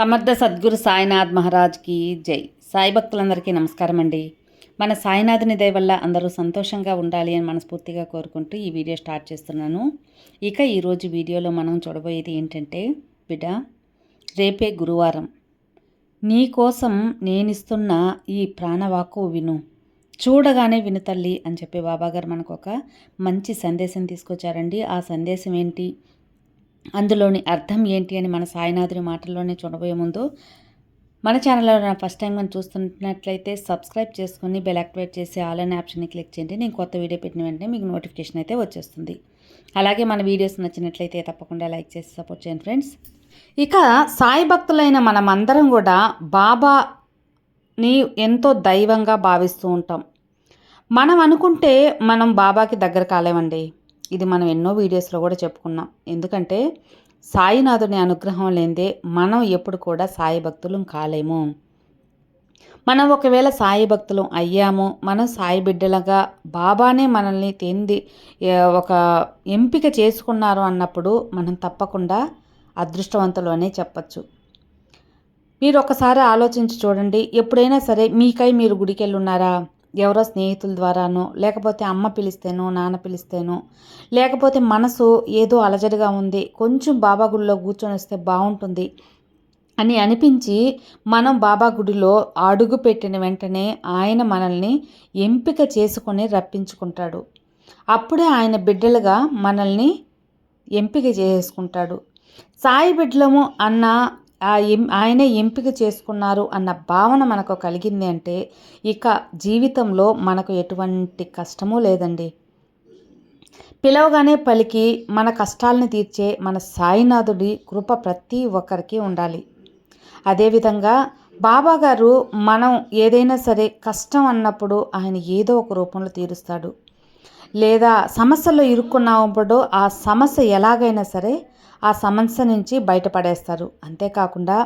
సమర్థ సద్గురు సాయినాథ్ మహారాజ్కి జై. సాయి భక్తులందరికీ నమస్కారం అండి మన సాయినాథుని దయ వల్ల అందరూ సంతోషంగా ఉండాలి అని మనస్ఫూర్తిగా కోరుకుంటూ ఈ వీడియో స్టార్ట్ చేస్తున్నాను. ఇక ఈరోజు వీడియోలో మనం చూడబోయేది ఏంటంటే బిడ్డ రేపే గురువారం. నీ కోసం నేనిస్తున్న ఈ ప్రాణవాకు విను. చూడగానే విను తల్లి అని చెప్పి బాబాగారు మనకు ఒక మంచి సందేశం తీసుకొచ్చారండి. ఆ సందేశం ఏంటి? అందులోని అర్థం ఏంటి అని మన సాయినాథుని మాటల్లోనే చూడబోయే ముందు మన ఛానల్లో నా ఫస్ట్ టైం మనం చూస్తున్నట్లయితే సబ్స్క్రైబ్ చేసుకుని బెల్ యాక్టివేట్ చేసి ఆల్ అనే ఆప్షన్ని క్లిక్ చేయండి. నేను కొత్త వీడియో పెట్టిన వెంటనే మీకు నోటిఫికేషన్ అయితే వచ్చేస్తుంది. అలాగే మన వీడియోస్ నచ్చినట్లయితే తప్పకుండా లైక్ చేసి సపోర్ట్ చేయండి ఫ్రెండ్స్. ఇక సాయి భక్తులైన మనమందరం కూడా బాబాని ఎంతో దైవంగా భావిస్తూ ఉంటాం. మనం అనుకుంటే మనం బాబాకి దగ్గర కాలేమండి. ఇది మనం ఎన్నో వీడియోస్లో కూడా చెప్పుకున్నాం. ఎందుకంటే సాయినాథుని అనుగ్రహం లేదే మనం ఎప్పుడు కూడా సాయి భక్తులం కాలేము. మనం ఒకవేళ సాయి భక్తులం అయ్యాము మనం సాయి బిడ్డలుగా బాబానే మనల్ని తెంది ఒక ఎంపిక చేసుకున్నారు అన్నప్పుడు మనం తప్పకుండా అదృష్టవంతులు అనే చెప్పచ్చు. మీరు ఒకసారి ఆలోచించి చూడండి ఎప్పుడైనా సరే మీకై మీరు గుడికి ఉన్నారా ఎవరో స్నేహితుల ద్వారానో లేకపోతే అమ్మ పిలిస్తేనో నాన్న పిలిస్తేనో లేకపోతే మనసు ఏదో అలజడిగా ఉంది కొంచెం బాబా గుడిలో కూర్చొని వస్తే బాగుంటుంది అని అనిపించి మనం బాబా గుడిలో అడుగు పెట్టిన వెంటనే ఆయన మనల్ని ఎంపిక చేసుకొని రప్పించుకుంటాడు. అప్పుడే ఆయన బిడ్డలుగా మనల్ని ఎంపిక చేసుకుంటాడు. సాయి బిడ్డలము అన్న ఆ ఎం ఆయనే ఎంపిక చేసుకున్నారు అన్న భావన మనకు కలిగింది అంటే ఇక జీవితంలో మనకు ఎటువంటి కష్టము లేదండి. పిలవగానే పలికి మన కష్టాలని తీర్చే మన సాయినాథుడి కృప ప్రతి ఒక్కరికి ఉండాలి. అదేవిధంగా బాబా గారు మనం ఏదైనా సరే కష్టం అన్నప్పుడు ఆయన ఏదో ఒక రూపంలో తీరుస్తాడు. లేదా సమస్యలో ఇరుక్కున్నప్పుడు ఆ సమస్య ఎలాగైనా సరే ఆ సమస్య నుంచి బయటపడేస్తారు. అంతేకాకుండా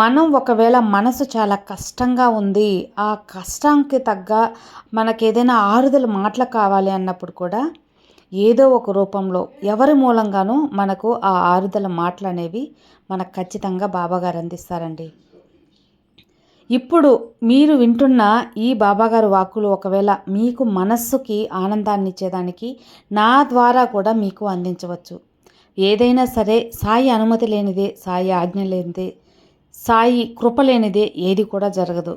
మనం ఒకవేళ మనసు చాలా కష్టంగా ఉంది ఆ కష్టానికి తగ్గ మనకి ఏదైనా ఆరుదల మాటలు కావాలి అన్నప్పుడు కూడా ఏదో ఒక రూపంలో ఎవరి మూలంగానూ మనకు ఆ ఆరుదల మాటలు అనేవి మనకు ఖచ్చితంగా బాబాగారు అందిస్తారండి. ఇప్పుడు మీరు వింటున్న ఈ బాబాగారు వాక్కులు ఒకవేళ మీకు మనస్సుకి ఆనందాన్ని ఇచ్చేదానికి నా ద్వారా కూడా మీకు అందించవచ్చు. ఏదైనా సరే సాయి అనుమతి లేనిదే సాయి ఆజ్ఞ లేనిదే సాయి కృప లేనిదే ఏది కూడా జరగదు.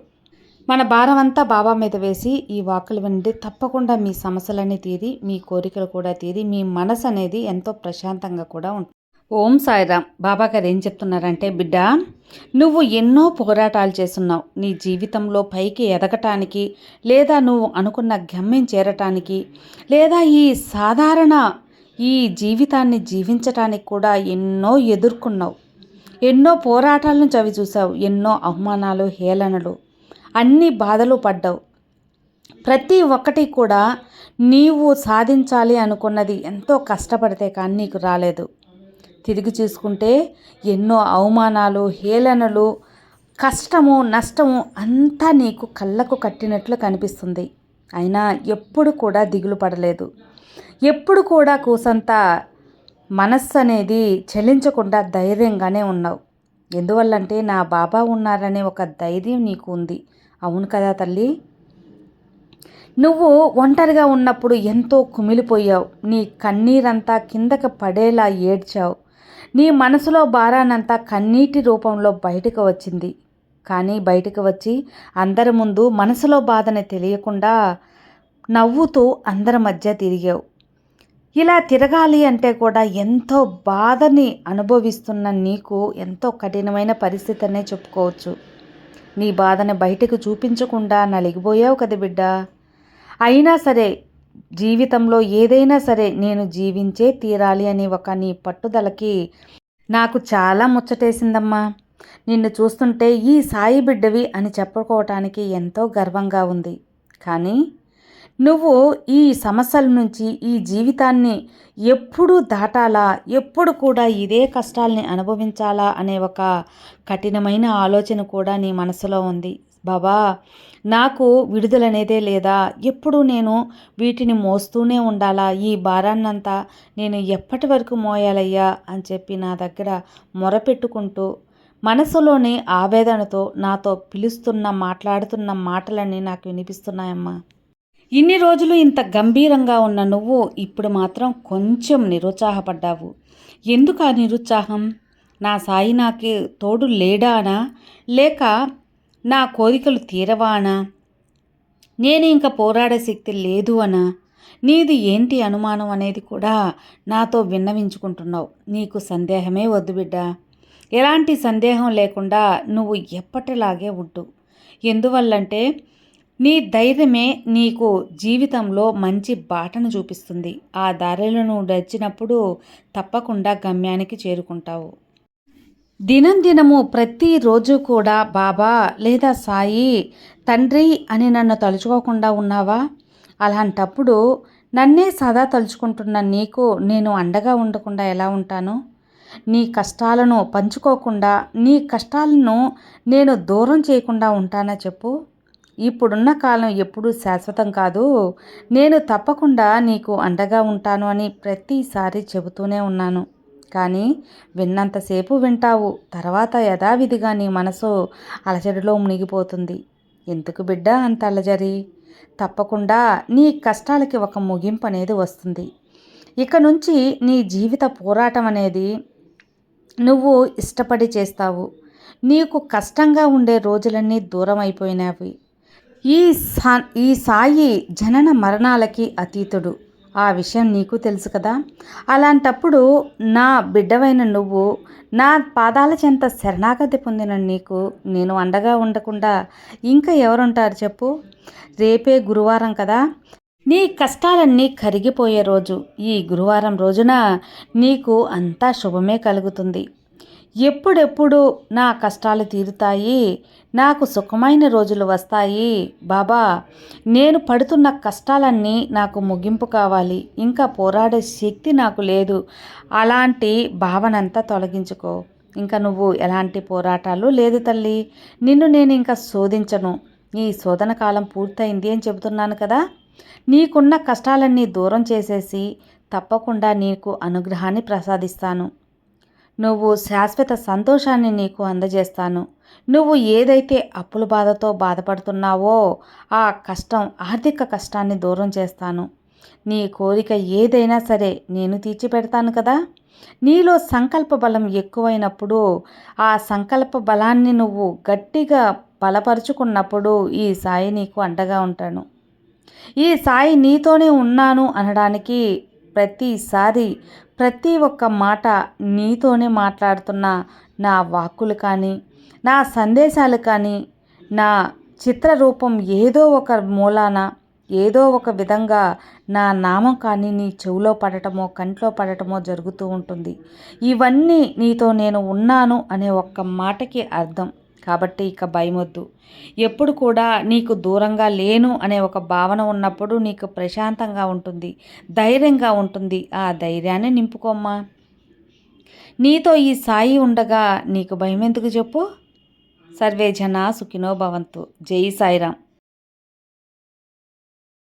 మన భారం అంతా బాబా మీద వేసి ఈ వాక్కులు వినండి. తప్పకుండా మీ సమస్యలన్నీ తీరి మీ కోరికలు కూడా తీరి మీ మనసు అనేది ఎంతో ప్రశాంతంగా కూడా ఉంటుంది ఓం సాయిరామ్ బాబా గారు ఏం చెప్తున్నారంటే బిడ్డ నువ్వు ఎన్నో పోరాటాలు చేస్తున్నావు. నీ జీవితంలో పైకి ఎదగటానికి లేదా నువ్వు అనుకున్న గమ్యం చేరటానికి లేదా ఈ సాధారణ ఈ జీవితాన్ని జీవించటానికి కూడా ఎన్నో ఎదుర్కొన్నావు. ఎన్నో పోరాటాలను చవి చూసావు ఎన్నో అవమానాలు హేళనలు. అన్ని బాధలు పడ్డావు. ప్రతి ఒక్కటి కూడా నీవు సాధించాలి అనుకున్నది ఎంతో కష్టపడితే కానీ నీకు రాలేదు. తిరిగి చూసుకుంటే ఎన్నో అవమానాలు హేళనలు కష్టము నష్టము అంతా నీకు కళ్ళకు కట్టినట్లు కనిపిస్తుంది. అయినా ఎప్పుడు కూడా దిగులు పడలేదు. ఎప్పుడు కూడా కూసంత మనస్సు అనేది చెల్లించకుండా ధైర్యంగానే ఉన్నావు. ఎందువల్లంటే నా బాబా ఉన్నారనే ఒక ధైర్యం నీకు ఉంది అవును కదా తల్లి? నువ్వు ఒంటరిగా ఉన్నప్పుడు ఎంతో కుమిలిపోయావు. నీ కన్నీరంతా కిందకి పడేలా ఏడ్చావు. నీ మనసులో భారానంతా కన్నీటి రూపంలో బయటకు వచ్చింది. కానీ బయటకు వచ్చి అందరి ముందు మనసులో బాధని తెలియకుండా నవ్వుతూ అందరి మధ్య తిరిగావు. ఇలా తిరగాలి అంటే కూడా ఎంతో బాధని అనుభవిస్తున్న నీకు ఎంతో కఠినమైన పరిస్థితి అనే చెప్పుకోవచ్చు. నీ బాధని బయటకు చూపించకుండా నలిగిపోయావు కదా బిడ్డ. అయినా సరే జీవితంలో ఏదైనా సరే నేను జీవించే తీరాలి అని ఒక నీ పట్టుదలకి నాకు చాలా ముచ్చటేసిందమ్మా. నిన్ను చూస్తుంటే ఈ సాయి బిడ్డవి అని చెప్పుకోవటానికి ఎంతో గర్వంగా ఉంది. కానీ నువ్వు ఈ సమస్యల నుంచి ఈ జీవితాన్ని ఎప్పుడు దాటాలా? ఎప్పుడు కూడా ఇదే కష్టాల్ని అనుభవించాలా? అనే ఒక కఠినమైన ఆలోచన కూడా నీ మనసులో ఉంది. బాబా నాకు విడుదలనేదే లేదా? ఎప్పుడు నేను వీటిని మోస్తూనే ఉండాలా? ఈ భారాన్నంతా నేను ఎప్పటి వరకు మోయాలయ్యా? అని చెప్పి నా దగ్గర మొరపెట్టుకుంటూ మనసులోని ఆవేదనతో నాతో పిలుస్తున్న మాట్లాడుతున్న మాటలన్నీ నాకు వినిపిస్తున్నాయమ్మా. ఇన్ని రోజులు ఇంత గంభీరంగా ఉన్న నువ్వు ఇప్పుడు మాత్రం కొంచెం నిరుత్సాహపడ్డావు. ఎందుకు ఆ నిరుత్సాహం? నా సాయి నాకు తోడు లేడానా? లేక నా కోరికలు తీరవానా? నేను ఇంకా పోరాడే శక్తి లేదు అనా? నీది ఏంటి అనుమానం అనేది కూడా నాతో విన్నవించుకుంటున్నావు. నీకు సందేహమే వద్దు బిడ్డ. ఎలాంటి సందేహం లేకుండా నువ్వు ఎప్పటిలాగే ఉండు. ఎందువల్లంటే నీ ధైర్యమే నీకు జీవితంలో మంచి బాటను చూపిస్తుంది. ఆ దారిలో నువ్వు నడిచినప్పుడు తప్పకుండా గమ్యానికి చేరుకుంటావు. దినం దినము ప్రతిరోజు కూడా బాబా లేదా సాయి తండ్రి అని నన్ను తలుచుకోకుండా ఉన్నావా? అలాంటప్పుడు నన్నే సదా తలుచుకుంటున్న నీకు నేను అండగా ఉండకుండా ఎలా ఉంటాను? నీ కష్టాలను పంచుకోకుండా నీ కష్టాలను నేను దూరం చేయకుండా ఉంటానా చెప్పు? ఇప్పుడున్న కాలం ఎప్పుడూ శాశ్వతం కాదు. నేను తప్పకుండా నీకు అండగా ఉంటాను అని ప్రతిసారి చెబుతూనే ఉన్నాను. కానీ విన్నంతసేపు వింటావు. తర్వాత యథావిధిగా నీ మనసు అలజడిలో మునిగిపోతుంది. ఎందుకు బిడ్డ అంత అలజరి తప్పకుండా నీ కష్టాలకి ఒక ముగింపు అనేది వస్తుంది. ఇక నుంచి నీ జీవిత పోరాటం అనేది నువ్వు ఇష్టపడి చేస్తావు. నీకు కష్టంగా ఉండే రోజులన్నీ దూరం అయిపోయినవి ఈ సా ఈ సాయి జనన మరణాలకి అతీతుడు. ఆ విషయం నీకు తెలుసు కదా? అలాంటప్పుడు నా బిడ్డవైన నువ్వు నా పాదాల చెంత శరణాగతి పొందిన నీకు నేను అండగా ఉండకుండా ఇంకా ఎవరుంటారు చెప్పు? రేపే గురువారం కదా? నీ కష్టాలన్నీ కరిగిపోయే రోజు. ఈ గురువారం రోజున నీకు అంతా శుభమే కలుగుతుంది. ఎప్పుడెప్పుడు నా కష్టాలు తీరుతాయి నాకు సుఖమైన రోజులు వస్తాయి. బాబా నేను పడుతున్న కష్టాలన్నీ నాకు ముగింపు కావాలి. ఇంకా పోరాడే శక్తి నాకు లేదు. అలాంటి భావనంతా తొలగించుకో. ఇంకా నువ్వు ఎలాంటి పోరాటాలు? లేదు తల్లి నిన్ను నేను ఇంకా శోధించను. ఈ శోధన కాలం పూర్తయింది అని చెబుతున్నాను కదా. నీకున్న కష్టాలన్నీ దూరం చేసేసి తప్పకుండా నీకు అనుగ్రహాన్ని ప్రసాదిస్తాను. నువ్వు శాశ్వత సంతోషాన్ని నీకు అందజేస్తాను. నువ్వు ఏదైతే అప్పుల బాధతో బాధపడుతున్నావో ఆ కష్టం ఆర్థిక కష్టాన్ని దూరం చేస్తాను. నీ కోరిక ఏదైనా సరే నేను తీర్చిపెడతాను కదా? నీలో సంకల్ప బలం ఎక్కువైనప్పుడు ఆ సంకల్ప బలాన్ని నువ్వు గట్టిగా బలపరుచుకున్నప్పుడు ఈ సాయి నీకు అండగా ఉంటాను. ఈ సాయి నీతోనే ఉన్నాను అనడానికి ప్రతిసారి ప్రతి ఒక్క మాట నీతోనే మాట్లాడుతున్న నా వాక్కులు కానీ నా సందేశాలు కానీ నా చిత్రరూపం ఏదో ఒక మూలాన ఏదో ఒక విధంగా నా నామం కానీ నీ చెవిలో పడటమో కంట్లో పడటమో జరుగుతూ ఉంటుంది. ఇవన్నీ నీతో నేను ఉన్నాను అనే ఒక్క మాటకి అర్థం. కాబట్టి ఇక భయమొద్దు. ఎప్పుడు కూడా నీకు దూరంగా లేను అనే ఒక భావన ఉన్నప్పుడు నీకు ప్రశాంతంగా ఉంటుంది ధైర్యంగా ఉంటుంది. ఆ ధైర్యాన్ని నింపుకోమ్మా. నీతో ఈ సాయి ఉండగా నీకు భయం ఎందుకు చెప్పు? సర్వే జన సుఖినో భవంతు. జై సాయిరామ్.